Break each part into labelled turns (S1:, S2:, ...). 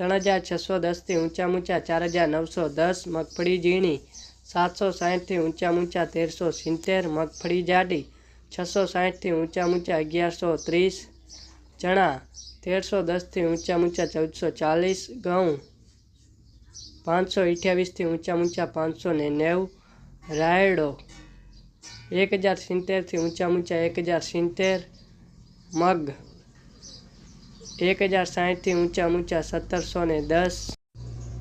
S1: ત્રણ હજાર છસો દસથી ઊંચા ઊંચા ચાર હજાર નવસો દસ મગફળી ઝીણી સાતસો સાઠથી ઊંચા ઊંચા તેરસો સિત્તેર મગફળી જાડી છસો સાઠથી ઊંચા ઊંચા અગિયારસો ત્રીસ ચણા તેરસો દસથી ઊંચા ઊંચા ચૌદસો ચાલીસ ઘઉં પાંચસો અઠ્યાવીસથી ઊંચા ઊંચા પાંચસો ને નેવું રાયડો એક હજાર સિત્તેરથી ઊંચા ઊંચા એક હજાર સિત્તેર મગ એક હજાર સાહીઠથી ઊંચા ઊંચા સત્તરસો ને દસ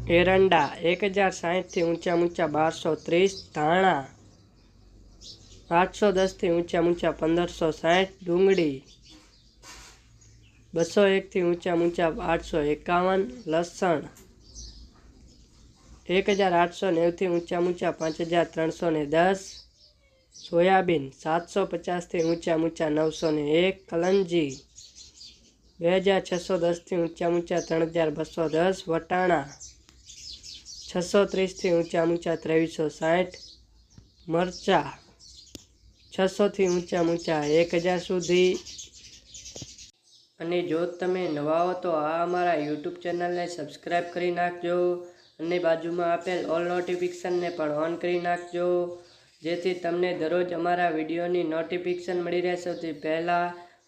S1: એરંડા એક હજાર સાહીઠથી ઊંચા ઊંચા બારસો ત્રીસ ધાણા આઠસો દસથી ઊંચા ઊંચા પંદરસો સાઠ ડુંગળી બસો એકથી ઊંચા ઊંચા આઠસો એકાવન લસણ એક હજાર આઠસો નેવથી ઊંચા ઊંચા પાંચ હજાર ત્રણસો ને દસ સોયાબીન સાતસો પચાસથી ઊંચા ઊંચા નવસો ને એક કલંજી બે હજાર છસો દસથી ઊંચા ઊંચા ત્રણ હજાર બસો દસ, વટાણા છસો ત્રીસથી ઊંચા ઊંચા ત્રેવીસો સાઠ, મરચાં છસોથી ઊંચા ઊંચા એક હજાર સુધી. અને જો તમે નવા હો તો આ અમારા યુટ્યુબ ચેનલને સબસ્ક્રાઈબ કરી નાખજો અને બાજુમાં આપેલ ઓલ નોટિફિકેશનને પણ ઓન કરી નાખજો. જેથી તમને દરરોજ અમારા વિડીયોની નોટિફિકેશન મળી રહે સૌથી પહેલાં